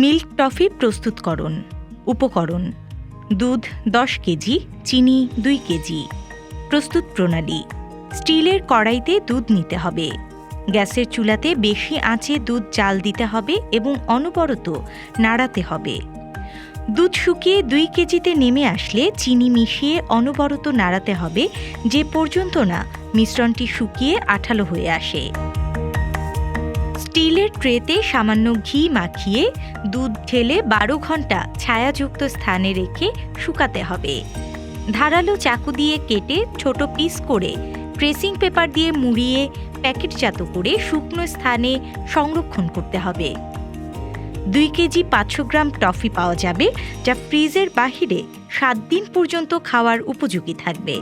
Milk toffee প্রস্তুতকরণ উপকরণ, দুধ দশ কেজি, চিনি দুই কেজি। প্রস্তুত প্রণালী, স্টিলের কড়াইতে দুধ নিতে হবে। গ্যাসের চুলাতে বেশি আঁচে দুধ চাল দিতে হবে এবং অনবরত নাড়াতে হবে। দুধ শুকিয়ে দুই কেজিতে নেমে আসলে চিনি মিশিয়ে অনবরত নাড়াতে হবে, যে পর্যন্ত না মিশ্রণটি শুকিয়ে আঠালো হয়ে আসে। স্টিলের ট্রেতে সামান্য ঘি মাখিয়ে দুধ ঢেলে বারো ঘণ্টা ছায়াযুক্ত স্থানে রেখে শুকাতে হবে। ধারালো চাকু দিয়ে কেটে ছোট পিস করে প্রেসিং পেপার দিয়ে মুড়িয়ে প্যাকেটজাত করে শুকনো স্থানে সংরক্ষণ করতে হবে। দুই কেজি পাঁচশো গ্রাম টফি পাওয়া যাবে, যা ফ্রিজের বাহিরে সাত দিন পর্যন্ত খাওয়ার উপযোগী থাকবে।